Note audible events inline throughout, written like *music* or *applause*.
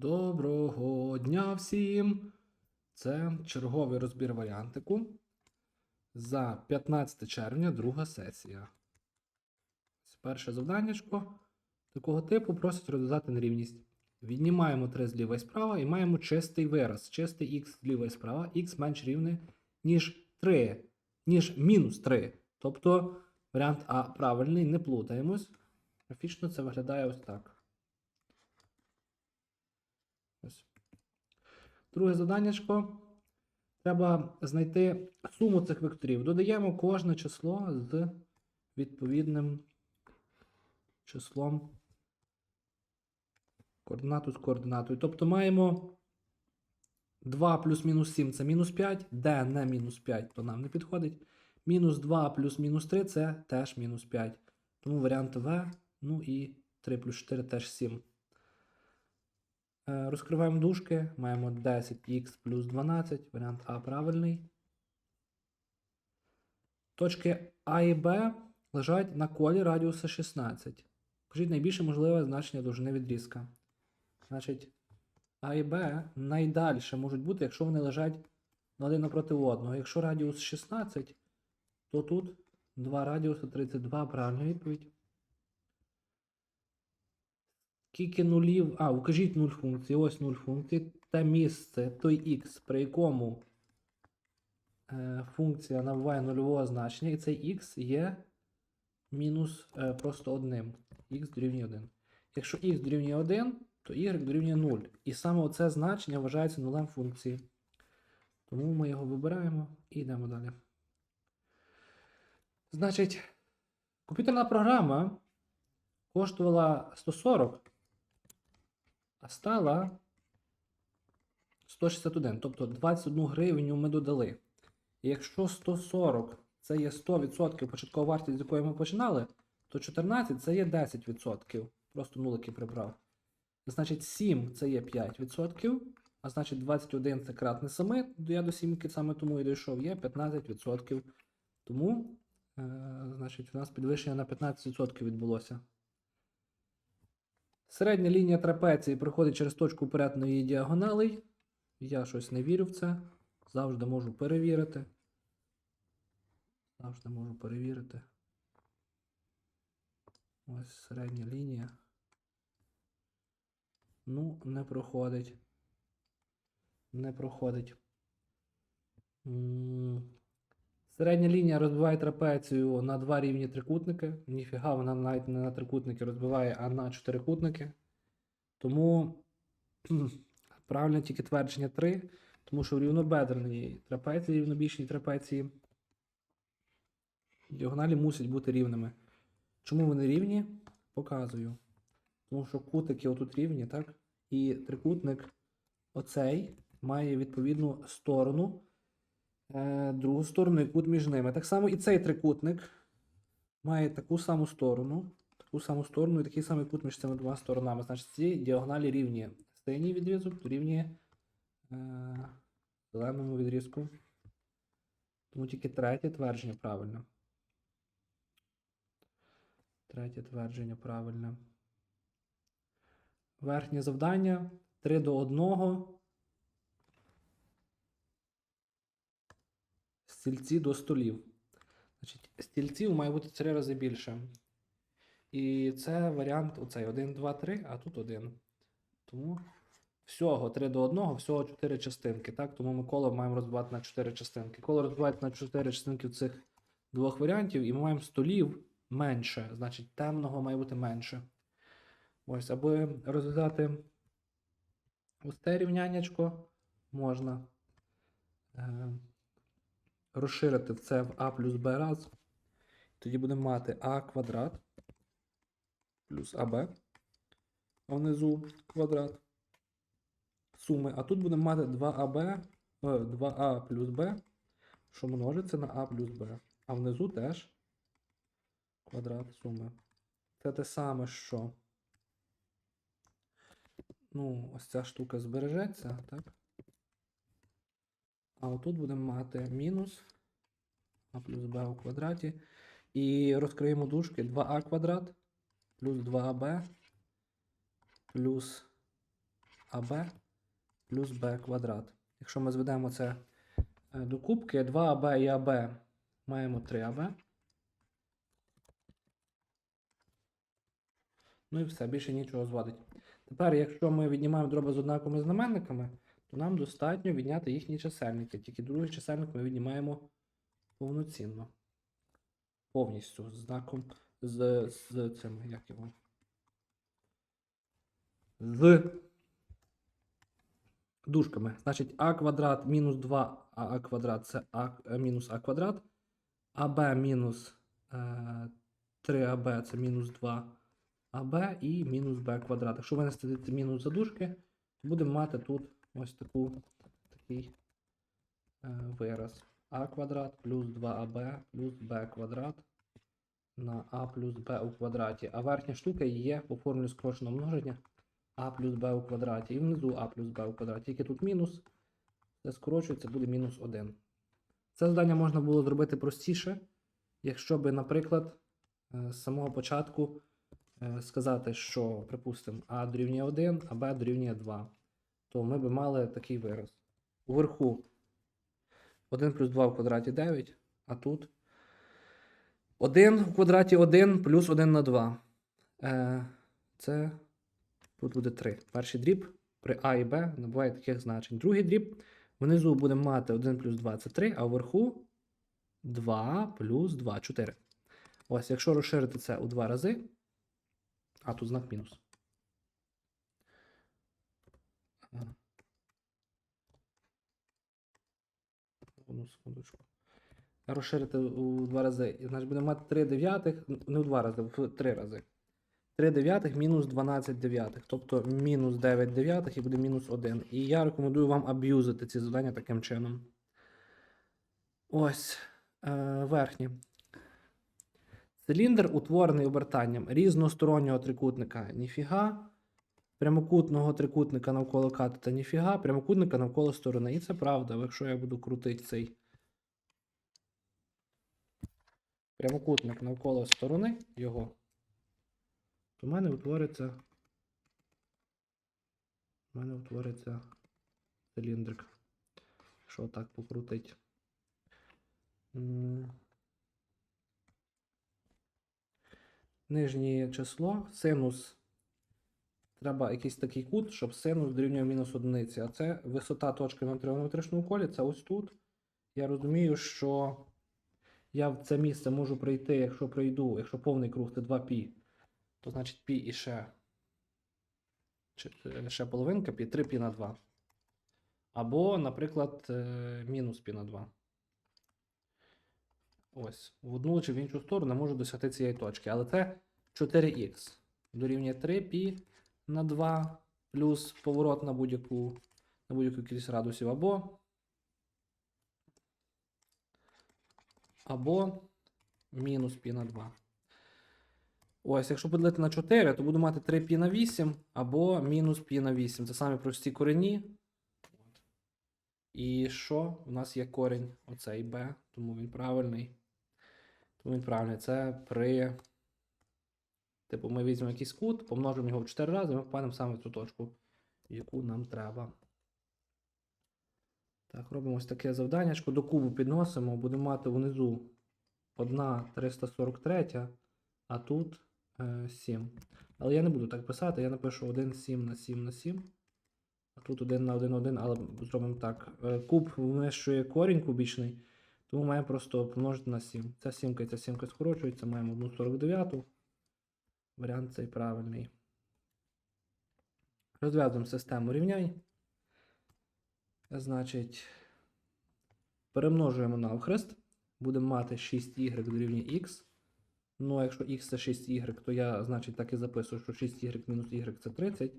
Доброго дня всім! Це черговий розбір варіантику за 15 червня, друга сесія. Перше завданнячко такого типу просить розв'язати нерівність. Віднімаємо 3 зліва і справа і маємо чистий вираз. Чистий х зліва і справа, х менш рівне, ніж 3, ніж мінус 3. Тобто варіант А правильний, не плутаємось. Графічно це виглядає ось так. Ось. Друге заданнячко. Треба знайти суму цих векторів. Додаємо кожне число з відповідним числом координату з координатою. Тобто маємо 2 плюс мінус 7 це мінус 5, де не мінус 5, то нам не підходить. Мінус 2 плюс мінус 3 це теж мінус 5. Тому варіант В, ну і 3 плюс 4 теж 7. Е, Розкриваємо дужки, маємо 10х плюс 12, варіант А правильний. Точки А і Б лежать на колі радіуса 16. Покажіть найбільше можливе значення довжини відрізка. Значить, А і Б найдальше можуть бути, якщо вони лежать один напроти одного. Якщо радіус 16, то тут два радіуси 32, правильна відповідь. Скільки нулів. А, укажіть нуль функцій. Ось нуль функцій. Те місце, той х, при якому е, функція набуває нульового значення, і цей х є мінус е, просто одним. х дорівнює 1. Якщо х дорівнює 1, то y дорівнює 0. І саме оце значення вважається нулем функції. Тому ми його вибираємо і йдемо далі. Значить, комп'ютерна програма коштувала 140, а стала 161. Тобто 21 гривню ми додали. І якщо 140 це є 100% початкова вартість, з якої ми починали, то 14 це є 10%. Просто нулики прибрав. Значить, 7 це є 5%, а значить 21 це кратне 7, я до 7 саме тому і дійшов, є 15%. Тому, е, значить, у нас підвищення на 15% відбулося. Середня лінія трапеції проходить через точку перетину діагоналей. Я щось не вірю в це. Завжди можу перевірити. Завжди можу перевірити. Ось середня лінія. Ну, не проходить. Не проходить. М, Середня лінія розбиває трапецію на два рівні трикутники. Ніфіга вона навіть не на трикутники розбиває, а на чотирикутники. Тому правильно тільки твердження 3, тому що в рівнобедреній трапеції, рівнобічній трапеції діагоналі мусять бути рівними. Чому вони рівні? Показую. Тому що кутики отут рівні, так? І трикутник оцей має відповідну сторону, другу сторону і кут між ними. Так само і цей трикутник має таку саму сторону, таку саму сторону і такий самий кут між цими двома сторонами. Значить, ці діагоналі рівні. Синій відрізок дорівнює е, зеленому відрізку. Тому тільки третє твердження правильне. Третє твердження правильне. Верхнє завдання 3 до 1. Стільці до столів. Значить, стільців має бути 3 рази більше. І це варіант оцей 1, 2, 3, а тут 1. Тому всього 3 до 1, всього 4 частинки. Так? Тому ми коло маємо розбивати на 4 частинки. Коло розбивається на 4 частинки цих двох варіантів, і ми маємо столів менше. Значить, темного має бути менше. Ось, аби розв'язати ось рівняннячко, можна е, розширити це в а плюс b раз. Тоді будемо мати а квадрат плюс АБ, а внизу квадрат суми. А тут будемо мати 2АБ, 2А плюс Б, що множиться на А плюс Б. А внизу теж квадрат суми. Це те саме, що. Ну, ось ця штука збережеться, так? А отут будемо мати мінус а плюс b у квадраті. І розкриємо дужки 2а квадрат плюс 2аб плюс АБ плюс Б квадрат. Якщо ми зведемо це е, до кубки, 2АБ і АБ маємо 3АБ. Ну і все, більше нічого зводить. Тепер, якщо ми віднімаємо дроби з однаковими знаменниками, то нам достатньо відняти їхні чисельники. Тільки другий чисельник ми віднімаємо повноцінно. Повністю з знаком з, з цим, як його. З дужками. Значить, а квадрат мінус 2 а квадрат це а е, мінус а квадрат. АБ мінус е, 3АБ це мінус 2 АБ і мінус Б квадрат. Якщо винести мінус за дужки, то будемо мати тут ось таку, такий е, вираз. А квадрат плюс 2АБ плюс Б квадрат на А плюс Б у квадраті. А верхня штука є по формулі скороченого множення А плюс Б у квадраті. І внизу А плюс Б у квадраті. Тільки тут мінус. Це скорочується, буде мінус 1. Це завдання можна було зробити простіше, якщо би, наприклад, е, з самого початку е, сказати, що, припустимо, А дорівнює 1, а Б дорівнює 2, то ми би мали такий вираз. Уверху 1 плюс 2 в квадраті 9, а тут 1 в квадраті 1 плюс 1 на 2. Е, це тут буде 3. Перший дріб при А і Б набуває таких значень. Другий дріб внизу будемо мати 1 плюс 2 це 3, а вверху 2 плюс 2 4. Ось, якщо розширити це у два рази, а тут знак мінус. Ага. Одну секундочку. Розширити у два рази. Значить, будемо мати 3 дев'ятих, не у два рази, в 3 рази. 3 дев'ятих мінус 12 дев'ятих. Тобто мінус 9 дев'ятих і буде мінус 1. І я рекомендую вам аб'юзити ці завдання таким чином. Ось е, верхні. Циліндр утворений обертанням різностороннього трикутника ніфіга, прямокутного трикутника навколо катета ніфіга, прямокутника навколо сторони. І це правда, якщо я буду крутити цей прямокутник навколо сторони його, то в мене утвориться. В мене утвориться циліндрик. Якщо так покрутить. Нижнє число, синус. Треба якийсь такий кут, щоб синус дорівнює мінус одиниці. А це висота точки на тригонометричному колі, це ось тут. Я розумію, що я в це місце можу прийти, якщо пройду, якщо повний круг це 2π, то значить π і ще, чи- е, ще половинка π, 3π на 2. Або, наприклад, е, мінус π на 2. Ось, в одну чи в іншу сторону можу досягти цієї точки. Але це 4х дорівнює 3π на 2 плюс поворот на будь-яку на будь-яку кількість градусів, або або мінус π на 2. Ось, якщо поділити на 4, то буду мати 3π на 8 або мінус π на 8. Це самі прості корені. От. І що? У нас є корінь оцей b, тому він правильний. Тому він правильний. Це при. Типу, ми візьмемо якийсь кут, помножимо його в 4 рази, і ми впадемо саме в цю точку, яку нам треба. Так, робимо ось таке завданнячко. До кубу підносимо, будемо мати внизу 1 343, а тут е, 7. Але я не буду так писати, я напишу 1 7 на 7 на 7. А тут 1 на 1 1, але зробимо так. Е, Куб вміщує корінь кубічний, тому маємо просто помножити на 7. Ця сімка і ця сімка скорочується, маємо 1 49. Варіант цей правильний. Розв'язуємо систему рівнянь. Значить, перемножуємо на охрест. Будемо мати 6y дорівнює x. Ну, якщо x це 6y, то я, значить, так і записую, що 6y мінус y це 30.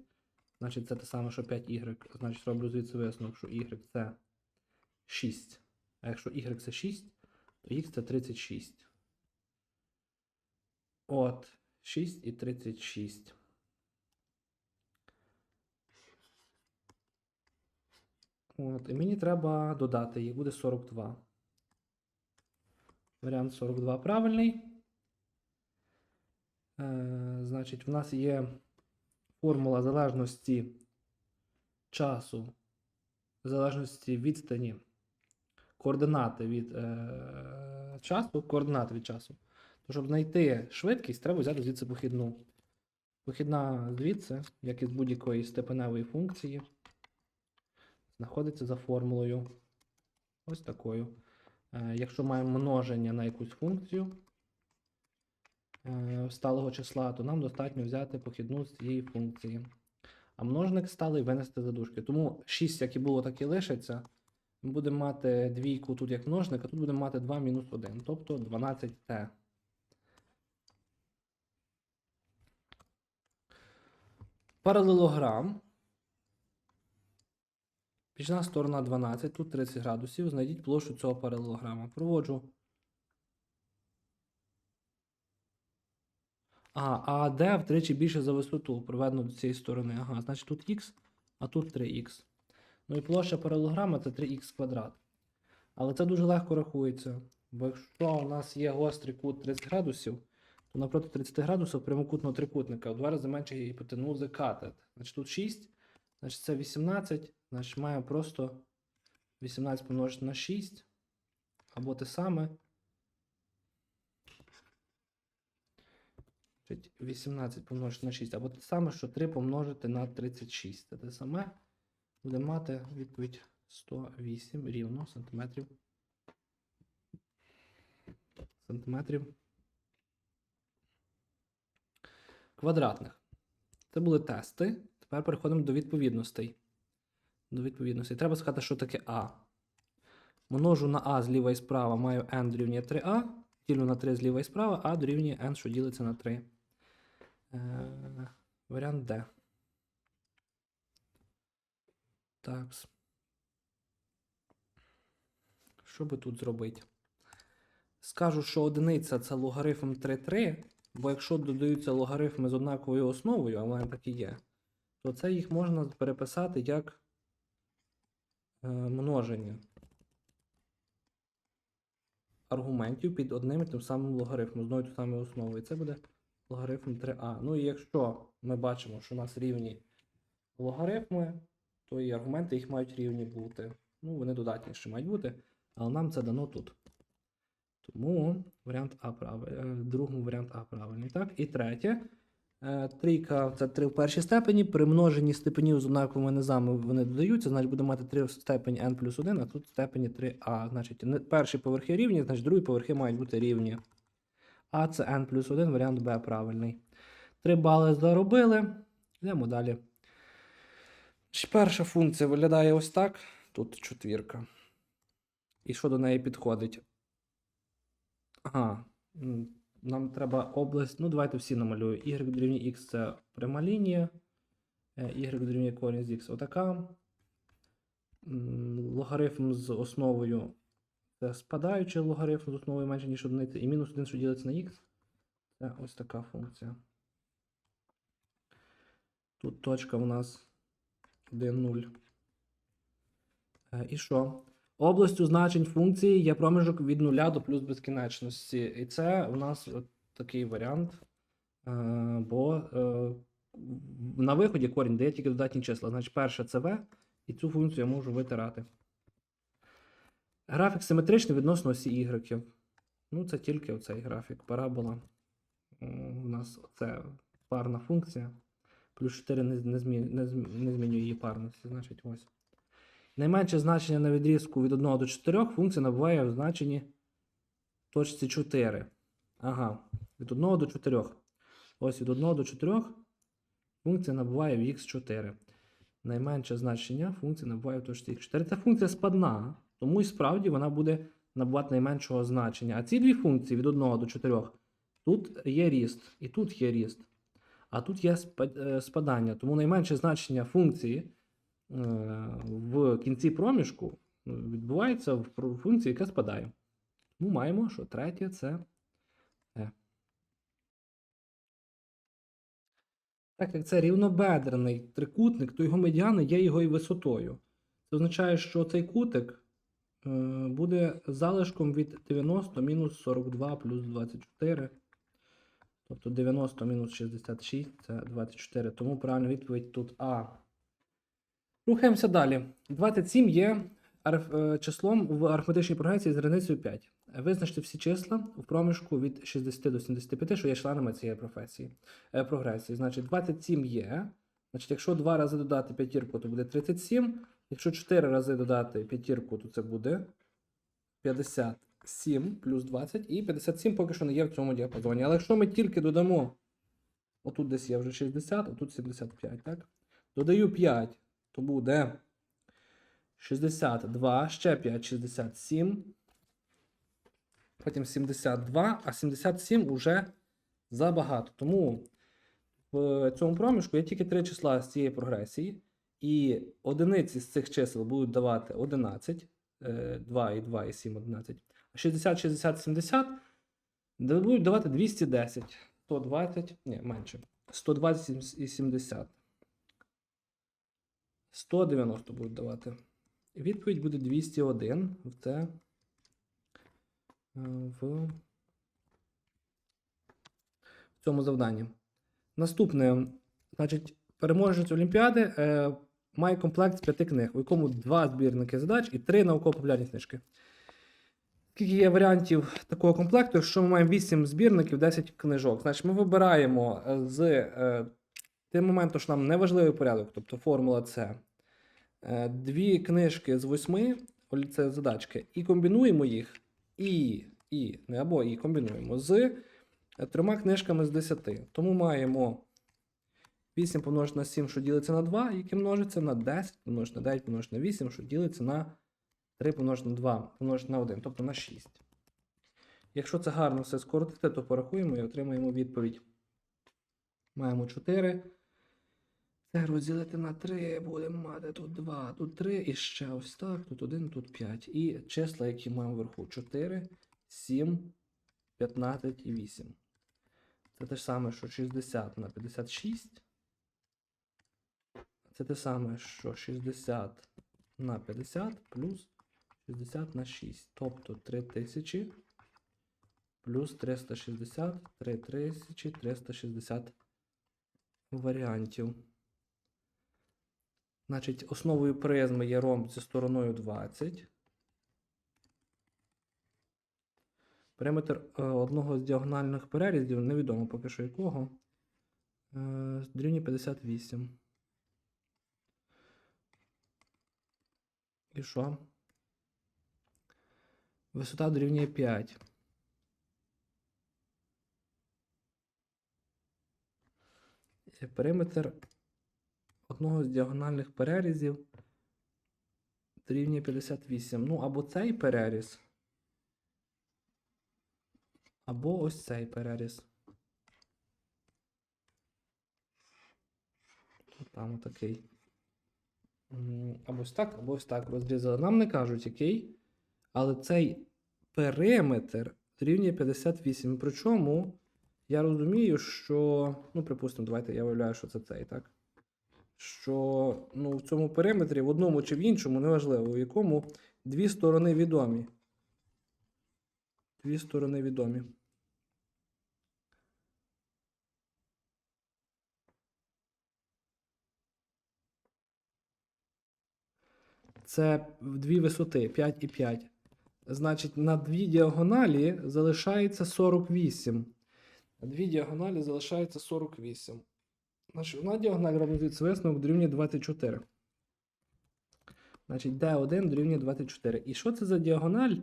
Значить, це те саме, що 5y. Значить, роблю звідси висновок, що y це 6. А якщо y це 6, то x це 36. От, 6 і 36. От, і мені треба додати, їх буде 42. Варіант 42 правильний. Е, значить, в нас є формула залежності часу, залежності відстані, координати від е, часу, координати від часу, то щоб знайти швидкість, треба взяти звідси похідну. Похідна звідси, як і з будь-якої степеневої функції, знаходиться за формулою ось такою. Е, Якщо маємо множення на якусь функцію е, сталого числа, то нам достатньо взяти похідну з цієї функції. А множник сталий винести за дужки. Тому 6, як і було, так і лишиться. Ми будемо мати двійку тут як множник, а тут будемо мати 2 мінус 1, тобто 12t. Паралелограм. Бічна сторона 12, тут 30 градусів. Знайдіть площу цього паралелограма. Проводжу. А, а D втричі більше за висоту, проведено до цієї сторони. Ага, значить тут х, а тут 3х. Ну і площа паралелограма це 3х квадрат. Але це дуже легко рахується. Бо якщо у нас є гострий кут 30 градусів, то напроти 30 градусів прямокутного трикутника в два рази менше гіпотенузи катет. Значить тут 6, значить це 18, значить має просто 18 помножити на 6, або те саме. 18 помножити на 6, або те саме, що 3 помножити на 36. Це те саме буде мати відповідь 108 рівно сантиметрів. Сантиметрів квадратних. Це були тести. Тепер переходимо до відповідностей. До відповідностей. Треба сказати, що таке А. Множу на А зліва і справа, маю n дорівнює 3А. Ділю на 3 зліва і справа, а дорівнює n, що ділиться на 3. Е, варіант Д. Так. Що би тут зробити? Скажу, що одиниця це логарифм 3,3, бо якщо додаються логарифми з однаковою основою, а в мене так і є, то це їх можна переписати як е, множення аргументів під одним і тим самим логарифмом, з одною тою самою основою. І це буде логарифм 3а. Ну і якщо ми бачимо, що у нас рівні логарифми, то і аргументи їх мають рівні бути. Ну, вони додатні ще мають бути, але нам це дано тут. Тому варіант А правильний. Другому варіант А правильний. Так? І третє. Е, Трійка це 3 в першій степені. При множенні степенів з однаковими низами вони додаються, значить буде мати 3 в степені n плюс 1, а тут в степені 3а. Значить, перші поверхи рівні, значить другі поверхи мають бути рівні. А це n плюс 1, варіант Б правильний. 3 бали заробили. Йдемо далі. Перша функція виглядає ось так. Тут четвірка. І що до неї підходить? Ага. Нам треба область. Ну, давайте всі намалюю. Y дорівнює X це пряма лінія. е, Y дорівнює корінь з X отака. Логарифм з основою це спадаючий логарифм з основою менше, ніж одиниця. І мінус 1, що ділиться на X. Це ось така функція. Тут точка у нас 1, 0. Е, І що? Областю значень функції є проміжок від 0 до плюс безкінечності. І це у нас такий варіант. Е, Бо е, на виході корінь дає тільки додатні числа. Значить, перше це v, і цю функцію я можу витирати. Графік симетричний відносно осі y. Ну, це тільки оцей графік. Парабола. У нас це парна функція. Плюс 4 не, не, змі, не, зм- не змінює її парності. Значить, ось. Найменше значення на відрізку від 1 до 4 функція набуває в значенні точці 4. Ага, від 1 до 4. Ось від 1 до 4 функція набуває в х4. Найменше значення функції набуває в точці х4. Ця функція спадна, тому і справді вона буде набувати найменшого значення. А ці дві функції від 1 до 4 тут є ріст, і тут є ріст. А тут є е, спадання. Тому найменше значення функції в кінці проміжку відбувається в функції, яка спадає. Тому маємо, що третє це е. Так як це рівнобедрений трикутник, то його медіани є його і висотою. Це означає, що цей кутик е, буде залишком від 90 мінус 42 плюс 24. Тобто 90 мінус 66 це 24. Тому правильна відповідь тут А. Рухаємося далі. 27 є е, числом в арифметичній прогресії з різницею 5. Визначте всі числа в проміжку від 60 до 75, що є членами цієї професії, е, прогресії. Значить, 27 є. Значить, якщо два рази додати п'ятірку, то буде 37. Якщо 4 рази додати п'ятірку, то це буде 57 плюс 20. І 57 поки що не є в цьому діапазоні. Але якщо ми тільки додамо, отут десь є вже 60, отут 75, так? Додаю 5, то буде 62, ще 5, 67. Потім 72, а 77 вже забагато. Тому в цьому проміжку є тільки три числа з цієї прогресії, і одиниці з цих чисел будуть давати 11, е, 2 і 2 і 7, 11. А 60, 60, 70 будуть давати 210, 120, ні, менше. 120 і 70. 190 будуть давати. Відповідь буде 201 в е, В в цьому завданні. Наступне, значить, переможець Олімпіади е, має комплект з п'яти книг, у якому два збірники задач і три науково-популярні книжки. Скільки є варіантів такого комплекту, якщо ми маємо 8 збірників, 10 книжок, значить ми вибираємо е, з е, тим моментом, що нам не важливий порядок, тобто формула С, е, дві книжки з восьми, це задачки, і комбінуємо їх, і, і, не або і комбінуємо з е, трьома книжками з 10. Тому маємо 8 помножити на 7, що ділиться на 2, яке множиться на 10, помножити на 9, помножити на 8, що ділиться на 3 помножити на 2, помножити на 1, тобто на 6. Якщо це гарно все скоротити, то порахуємо і отримаємо відповідь. Маємо 4. Це розділити на 3, будемо мати тут 2, тут 3, і ще ось так, тут 1, тут 5. І числа, які маємо вверху 4, 7, 15 і 8. Це те ж саме, що 60 на 56. Це те саме, що 60 на 50 плюс 60 на 6. Тобто 3000 плюс 360, 3360 варіантів. Значить, основою призми є ромб зі стороною 20. Периметр е, одного з діагональних перерізів, невідомо поки що якого, е, дорівнює 58. І що? Висота дорівнює 5. Е, Периметр одного з діагональних перерізів дорівнює 58. Ну, або цей переріз, або ось цей переріз. Там отакий. Або ось так, або ось так розрізали. Нам не кажуть, який. Але цей периметр дорівнює 58. Причому я розумію, що. Ну, припустимо, давайте я виявляю, що це цей, так? Що ну, в цьому периметрі, в одному чи в іншому, неважливо, в якому дві сторони відомі. Дві сторони відомі. Це дві висоти 5 і 5. Значить, на дві діагоналі залишається 48. На дві діагоналі залишається 48. Одна діагональ робить звідси висновок дорівнює 24. Значить, D1 дорівнює 24. І що це за діагональ?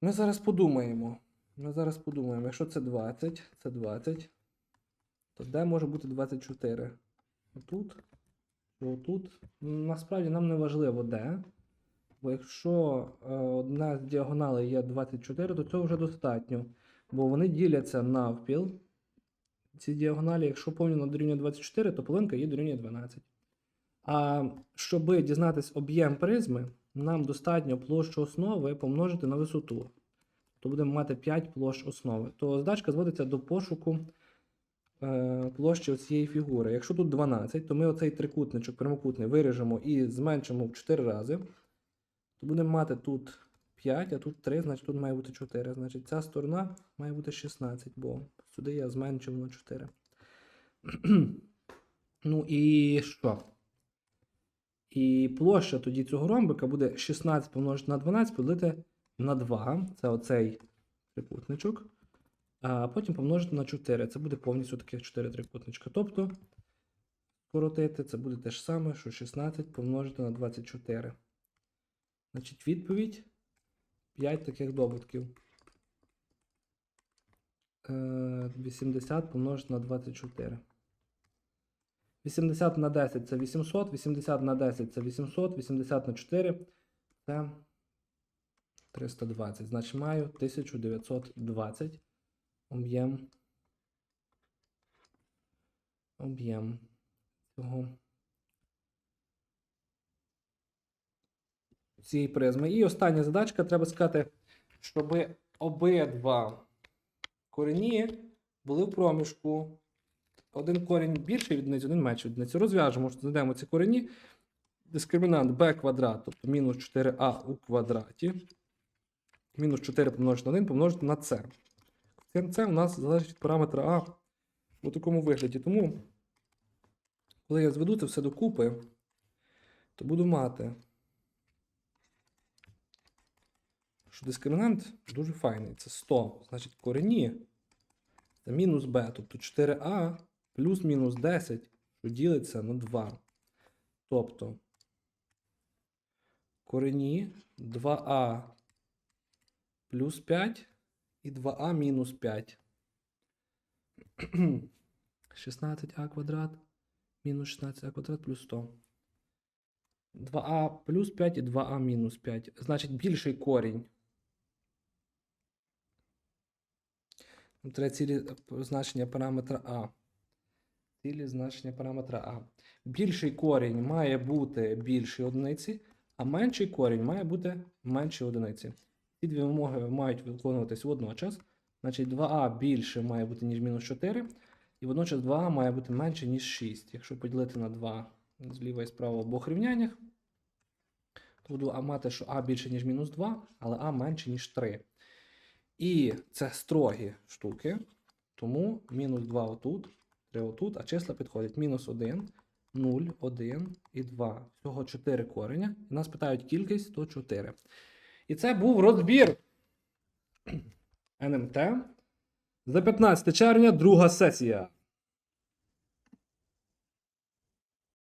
Ми зараз подумаємо. Ми зараз подумаємо, якщо це 20, це 20, то де може бути 24? Отут. Отут. Насправді нам не важливо де. Бо якщо е, одна з діагоналей є 24, то цього вже достатньо. Бо вони діляться навпіл. Ці діагоналі, якщо повні дорівнює 24, то половинка її дорівнює 12. А щоб дізнатись об'єм призми, нам достатньо площу основи помножити на висоту. То будемо мати 5 площ основи. То задачка зводиться до пошуку е, площі цієї фігури. Якщо тут 12, то ми оцей трикутничок прямокутний виріжемо і зменшимо в 4 рази. То будемо мати тут 5, а тут 3, значить тут має бути 4. Значить, ця сторона має бути 16, бо сюди я зменшив на 4. ну і що? І площа тоді цього ромбика буде 16 помножити на 12 поділити на 2. Це оцей трикутничок. А потім помножити на 4. Це буде повністю таких 4 трикутничка. Тобто, скоротити, це буде те ж саме, що 16 помножити на 24. Значить, відповідь 5 таких добутків. Е, 80 помножити на 24. 80 на 10 це 800, 80 на 10 це 800, 80 на 4 це 320. Значить, маю 1920 об'єм. Об'єм цього цієї призми. І остання задачка, треба сказати, щоб обидва корені були в проміжку. Один корінь більший від одиниці, один менший від одиниці. Розв'яжемо, знайдемо ці корені. Дискримінант b квадрат, тобто мінус 4а у квадраті. Мінус 4 помножити на 1 помножити на c. Це у нас залежить від параметра а у такому вигляді. Тому, коли я зведу це все докупи, то буду мати, що дискримінант дуже файний. Це 100. Значить, корені це мінус b, тобто 4а плюс мінус 10, що ділиться на 2. Тобто корені 2а плюс 5 і 2а мінус 5. 16а *clears throat* квадрат мінус 16а квадрат плюс 100. 2а плюс 5 і 2а мінус 5. Значить, більший корінь. Треба цілі значення параметра А. Цілі значення параметра А. Більший корінь має бути більший одиниці, а менший корінь має бути менший одиниці. Ці дві вимоги мають виконуватись водночас. Значить, 2а більше має бути, ніж мінус 4, і водночас 2а має бути менше, ніж 6. Якщо поділити на 2 зліва і справа в обох рівняннях, то буду мати, що а більше, ніж мінус 2, але а менше, ніж 3. І це строгі штуки, тому мінус 2 отут, 3 отут, а числа підходять мінус 1, 0, 1 і 2. Всього 4 кореня. І нас питають кількість, то 4. І це був розбір *clears throat* НМТ за 15 червня, друга сесія.